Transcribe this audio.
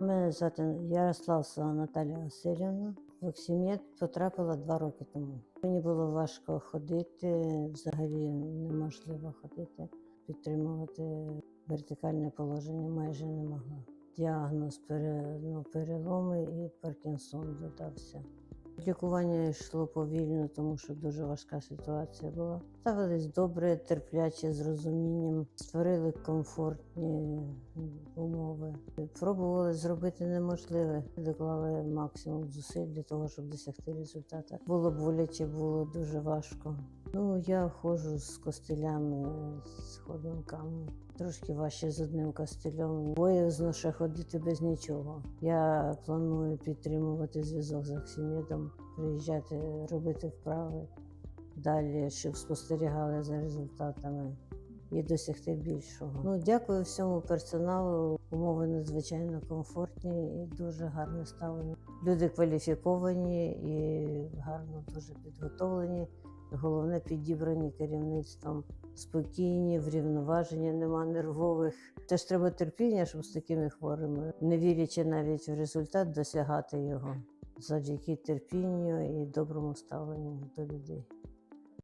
Мене звати Ярославська Наталія Васильівна. В Оксім'єт потрапила два роки тому. Мені було важко ходити, взагалі неможливо ходити, підтримувати вертикальне положення майже не могла. Діагноз ну, переломи і Паркінсон додався. Лікування йшло повільно, тому що дуже важка ситуація була. Ставились добре, терпляче, з розумінням, створили комфортні. Пробували зробити неможливе, доклали максимум зусиль для того, щоб досягти результату. Було боляче, було дуже важко. Ну, я ходжу з костилями, з ходунками. Трошки важче з одним костилем. Боязно ще ходити без нічого. Я планую підтримувати зв'язок з Оксімедом, приїжджати, робити вправи далі, щоб спостерігали за результатами і досягти більшого. Ну, дякую всьому персоналу. Умови надзвичайно комфортні і дуже гарне ставлення. Люди кваліфіковані і гарно дуже підготовлені. Головне підібрані керівництвом, спокійні, врівноважені, нема нервових. Теж треба терпіння, щоб з такими хворими, не вірячи навіть в результат, досягати його завдяки терпінню і доброму ставленню до людей.